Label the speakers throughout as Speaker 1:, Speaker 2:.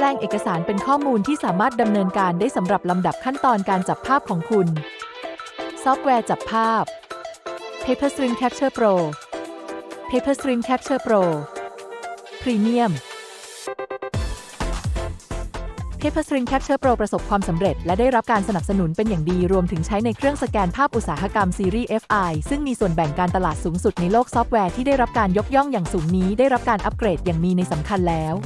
Speaker 1: แปลงเอกสารเป็นข้อมูลที่สามารถดำเนินการได้สำหรับลำดับขั้นตอนการจับภาพของคุณ ซอฟต์แวร์จับภาพ PaperStream Capture Pro PaperStream Capture Pro Premium PaperStream Capture Pro ประสบความสำเร็จ และได้รับการสนับสนุนเป็นอย่างดีรวมถึงใช้ในเครื่องสแกนภาพอุตสาหกรรมซีรีส์ FI ซึ่งมีส่วนแบ่งการตลาดสูงสุดในโลกซอฟต์แวร์ที่ได้รับการยกย่องอย่างสูงนี้ได้รับการอัปเกรดอย่างมีในสำคัญแล้ว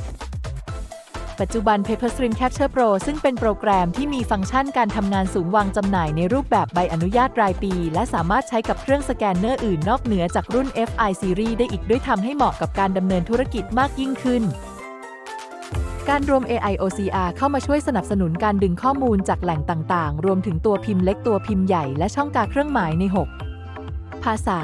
Speaker 1: ปัจจุบัน PaperStream Capture Pro ซึ่งเป็นโปรแกรมที่มีฟังก์ชันการทำงานสูงวางจำหน่ายในรูปแบบใบอนุญาตรายปี และสามารถใช้กับเครื่องสแกนเนอร์อื่นนอกเหนือจากรุ่น FI Series ได้อีกด้วยทำให้เหมาะกับการดำเนินธุรกิจมากยิ่งขึ้นการรวม AI OCR เข้ามาช่วยสนับสนุนการดึงข้อมูลจากแหล่งต่าง ๆ รวมถึงตัวพิมพ์เล็กตัวพิมพ์ใหญ่และช่องกาเครื่องหมายใน 6 ภาษา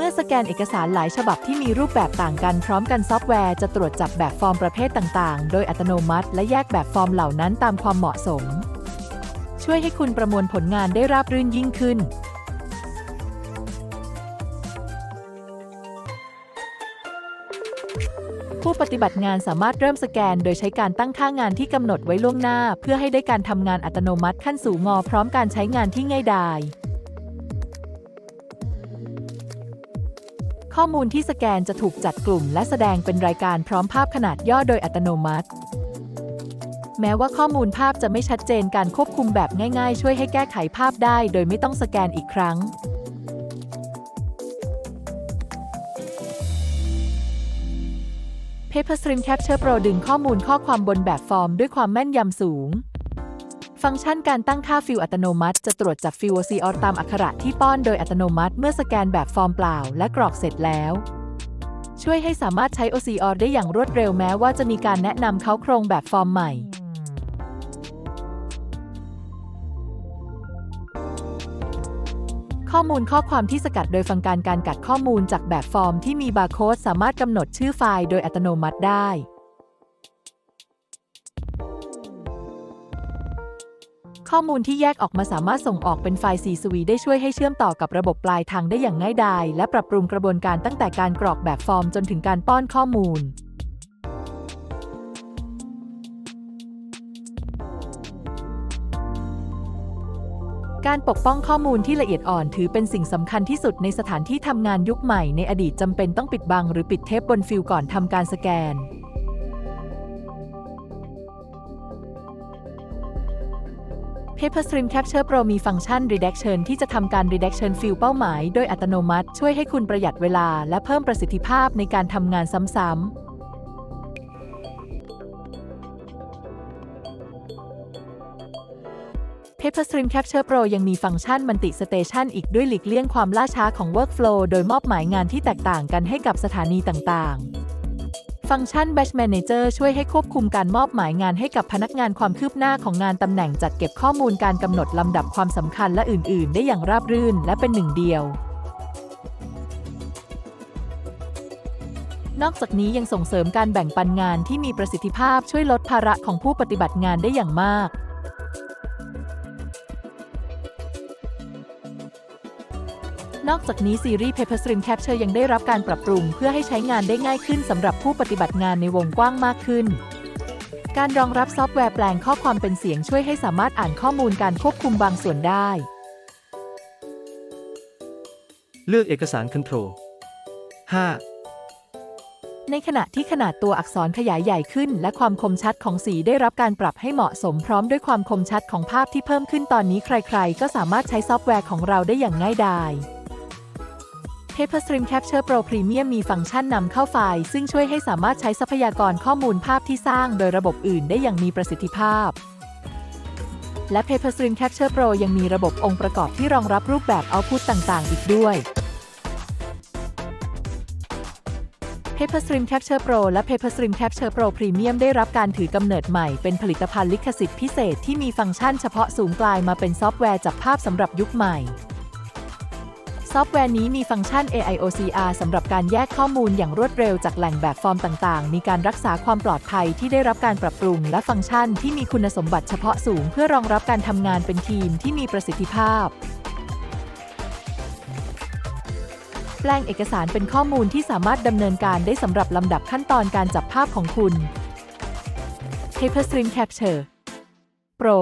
Speaker 1: เมื่อสแกนเอกสารหลายฉบับที่มีรูปแบบต่างกันพร้อมกันซอฟต์แวร์จะตรวจจับแบบฟอร์มประเภทต่างๆ โดยอัตโนมัติ และแยกแบบฟอร์มเหล่านั้นตามความเหมาะสม ช่วยให้คุณประมวลผลงานได้ราบรื่นยิ่งขึ้นผู้ปฏิบัติงานสามารถเริ่มสแกน โดยใช้การตั้งค่างานที่กำหนดไว้ล่วงหน้า เพื่อให้ได้การทำงานอัตโนมัติขั้นสูงงอพร้อมการใช้งานที่ง่ายดาย ข้อมูลที่สแกนจะถูกจัดกลุ่ม และแสดงเป็นรายการพร้อมภาพขนาดย่อโดยอัตโนมัติ แม้ว่าข้อมูลภาพจะไม่ชัดเจนการควบคุมแบบง่าย ๆ ช่วยให้แก้ไขภาพได้ โดยไม่ต้องสแกนอีกครั้ง PaperStream Capture Pro ดึงข้อมูลข้อความบนแบบฟอร์มด้วยความแม่นยำสูง ฟังก์ชันการตั้งค่าฟิลอัตโนมัติ จะตรวจจับฟิล OCR ตามอักขระที่ป้อนโดยอัตโนมัติเมื่อสแกนแบบฟอร์มเปล่าและกรอกเสร็จแล้ว ช่วยให้สามารถใช้ OCR ได้อย่างรวดเร็วแม้ว่าจะมีการแนะนำเขาโครงแบบฟอร์มใหม่ ข้อมูลข้อความที่สกัดโดยฟังการการกัดข้อมูลจากแบบฟอร์มที่มีบาร์โค้ดสามารถกำหนดชื่อไฟล์โดยอัตโนมัติได้ ข้อมูลที่แยกออกมาสามารถส่งออกเป็นไฟล์ CSV ได้ช่วยให้เชื่อมต่อกับระบบปลายทางได้อย่างง่ายดาย และปรับปรุงกระบวนการตั้งแต่การกรอกแบบฟอร์มจนถึงการป้อนข้อมูล การปกป้องข้อมูลที่ละเอียดอ่อนถือเป็นสิ่งสำคัญที่สุดในสถานที่ทำงานยุคใหม่ในอดีตจำเป็นต้องปิดบังหรือปิดเทปบนฟิลก่อนทำการสแกน PaperStream Capture Pro มีฟังก์ชัน Redaction ที่จะทำการ Redaction ฟิลเป้าหมาย โดยอัตโนมัติ ช่วยให้คุณประหยัดเวลา และเพิ่มประสิทธิภาพในการทำงานซ้ำๆเ PaperStream Capture Pro ยังมีฟังก์ชัน Multi Station อีกด้วยหลีกเลี่ยงความล่าช้าของ Workflow โดยมอบหมายงานที่แตกต่างกันให้กับสถานีต่างๆ ฟังก์ชัน Batch Manager ช่วยให้ควบคุมการมอบหมายงานให้กับพนักงานความคืบหน้าของงานตำแหน่งจัดเก็บข้อมูลการกำหนดลำดับความสำคัญและอื่น ๆ ได้อย่างราบรื่นและเป็นหนึ่งเดียว นอกจากนี้ยังส่งเสริมการแบ่งปันงานที่มีประสิทธิภาพช่วยลดภาระของผู้ปฏิบัติงานได้อย่างมาก นอกจากนี้ซีรีส์ PaperStream Capture ยังได้รับการปรับปรุง เพื่อให้ใช้งานได้ง่ายขึ้นสำหรับผู้ปฏิบัติงานในวงกว้างมากขึ้น การรองรับซอฟต์แวร์แปลงข้อความเป็นเสียงช่วยให้สามารถอ่านข้อมูลการควบคุมบางส่วนได้
Speaker 2: เลือกเอกสาร Control 5
Speaker 1: ในขณะที่ขนาดตัวอักษรขยายใหญ่ขึ้น และความคมชัดของสีได้รับการปรับให้เหมาะสมพร้อมด้วยความคมชัดของภาพที่เพิ่มขึ้นตอนนี้ใครๆ ก็สามารถใช้ซอฟต์แวร์ของเราได้อย่างง่ายดาย PaperStream Capture Pro Premium มีฟังก์ชันนำเข้าไฟล์ ซึ่งช่วยให้สามารถใช้ทรัพยากรข้อมูลภาพที่สร้างโดยระบบอื่นได้อย่างมีประสิทธิภาพ และ PaperStream Capture Pro ยังมีระบบองค์ประกอบที่รองรับรูปแบบ Output ต่างๆ อีกด้วย PaperStream Capture Pro และ PaperStream Capture Pro Premium ได้รับการถือกำเนิดใหม่ เป็นผลิตภัณฑ์ลิขสิทธิ์พิเศษที่มีฟังก์ชันเฉพาะสูงกลายมาเป็นซอฟต์แวร์จับภาพสำหรับยุคใหม่ ซอฟต์แวร์นี้มีฟังก์ชัน AI OCR สำหรับการแยกข้อมูลอย่างรวดเร็วจากแหล่งแบบฟอร์มต่างๆ มีการรักษาความปลอดภัยที่ได้รับการปรับปรุง และฟังก์ชันที่มีคุณสมบัติเฉพาะสูง เพื่อรองรับการทำงานเป็นทีมที่มีประสิทธิภาพ แปลงเอกสารเป็นข้อมูลที่สามารถดำเนินการได้สำหรับลำดับขั้นตอนการจับภาพของคุณ Paper String Capture Pro